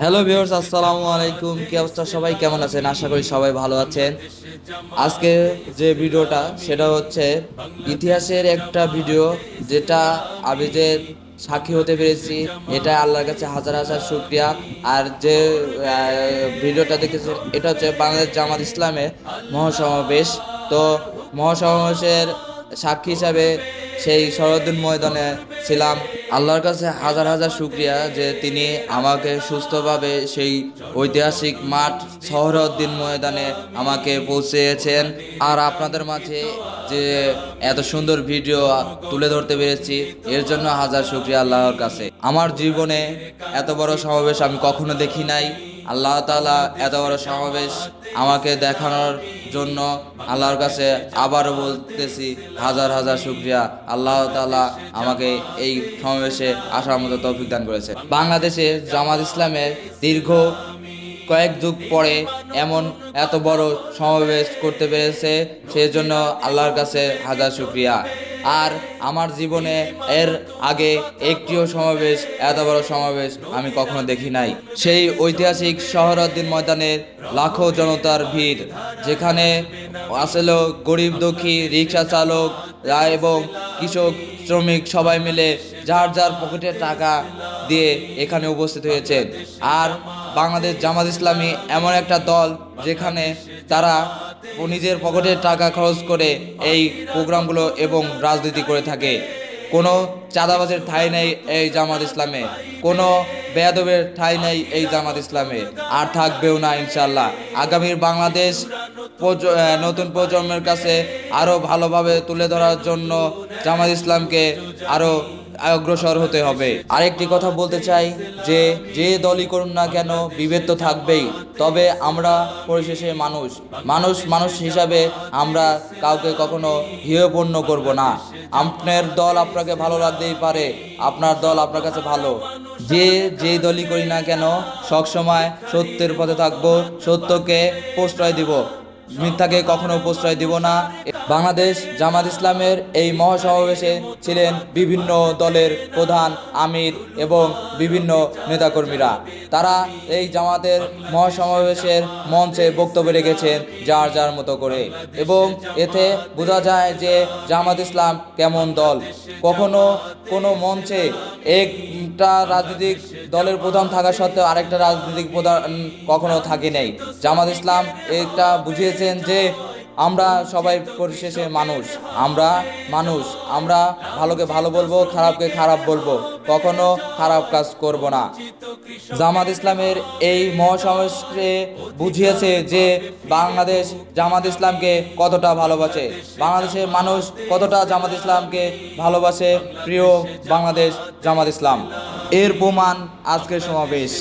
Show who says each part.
Speaker 1: Hello viewers আসসালামু আলাইকুম। কি অবস্থা সবাই? কেমন আছেন? আশা করি সবাই ভালো আছেন। আজকে যে ভিডিওটা, সেটা হচ্ছে ইতিহাসের একটা ভিডিও, যেটা আমি যে সাক্ষী হতে পেরেছি। এটা আল্লাহর কাছে হাজার হাজার শুক্রিয়া। আর যে ভিডিওটা দেখেছেন, এটা হচ্ছে বাংলাদেশ জামাত ইসলামের মহাসমাবেশ। তো মহাসমাবেশের সাক্ষী হিসাবে সেই শরদিন ময়দানে ছিলাম। আল্লাহর কাছে হাজার হাজার শুক্রিয়া যে তিনি আমাকে সুস্থভাবে সেই ঐতিহাসিক মাঠ সহরউদ্দিন ময়দানে আমাকে পৌঁছেছেন। আর আপনাদের মাঝে যে এত সুন্দর ভিডিও তুলে ধরতে পেরেছি, এর জন্য হাজার শুক্রিয়া আল্লাহর কাছে। আমার জীবনে এত বড় সমাবেশ আমি কখনো দেখি নাই। আল্লাহ তালা এত বড় সমাবেশ আমাকে দেখানোর জন্য আল্লাহর কাছে আবারও বলতেছি হাজার হাজার শুক্রিয়া। আল্লাহ তালা আমাকে এই সমাবেশে আসার মতো তৌফিক দান করেছে। বাংলাদেশে জামাত ইসলামের দীর্ঘ কয়েক যুগ পরে এমন এত বড় সমাবেশ করতে পেরেছে সেই জন্য আল্লাহর কাছে হাজার শুক্রিয়া। আর আমার জীবনে এর আগে একটিও সমাবেশ, এত বড় সমাবেশ আমি কখনো দেখি নাই। সেই ঐতিহাসিক শহরউদ্দিন ময়দানের লাখো জনতার ভিড়, যেখানে আসলে গরিব দুঃখী রিক্সা চালক এবং কৃষক, শ্রমিক সবাই মিলে যার যার পকেটের টাকা দিয়ে এখানে উপস্থিত হয়েছেন আর বাংলাদেশ জামাত ইসলামী এমন একটা দল, যেখানে তারা নিজের পকেটের টাকা খরচ করে এই প্রোগ্রামগুলো এবং রাজনীতি করে থাকে। কোনো চাঁদাবাজের ঠাঁই নেই এই জামাত ইসলামে। কোনো বেয়াদবের ঠাঁই নেই এই জামাত ইসলামে। আর থাকবেও না ইনশাল্লাহ আগামীর বাংলাদেশ নতুন প্রজন্মের কাছে আরও ভালোভাবে তুলে ধরার জন্য জামাত ইসলামকে আরও অগ্রসর হতে হবে। আরেকটি কথা বলতে চাই যে যে দলই করুন না কেন, বিভেদ তো থাকবেই। তবে আমরা পরিশেষে মানুষ। মানুষ মানুষ হিসাবে আমরা কাউকে কখনো হেয়পূর্ণ করব না। আপনার দল আপনাকে ভালো লাগতেই পারে। আপনার দল আপনার কাছে ভালো। যে যে দলই করি না কেন, সবসময় সত্যের পথে থাকব, সত্যকে প্রশ্রয় দিব। মিথ্যাকে কখনো প্রশ্রয় দিব না। বাংলাদেশ জামাত ইসলামের এই মহাসমাবেশে ছিলেন বিভিন্ন দলের প্রধান আমির এবং বিভিন্ন নেতাকর্মীরা। তারা এই জামাতের মহাসমাবেশের মঞ্চে বক্তব্য রেখেছেন যার যার মতো করে। এবং এতে বোঝা যায় যে জামাত ইসলাম কেমন দল। কখনো কোনো মঞ্চে একটা রাজনৈতিক দলের প্রধান থাকা সত্ত্বেও আরেকটা রাজনৈতিক প্রধান কখনো থাকে নেই। জামাত ইসলাম এটা বুঝিয়েছেন যে আমরা সবাই পরিশেষে মানুষ। আমরা মানুষ। আমরা ভালোকে ভালো বলব, খারাপকে খারাপ বলব। কখনো খারাপ কাজ করব না। জামাত ইসলামের এই মহাসমাবেশে বুঝিয়েছে যে বাংলাদেশ জামাত ইসলামকে কতটা ভালোবাসে। বাংলাদেশের মানুষ কতটা জামাত ইসলামকে ভালোবাসে। প্রিয় বাংলাদেশ জামাত ইসলাম, এর প্রমাণ আজকের সমাবেশ।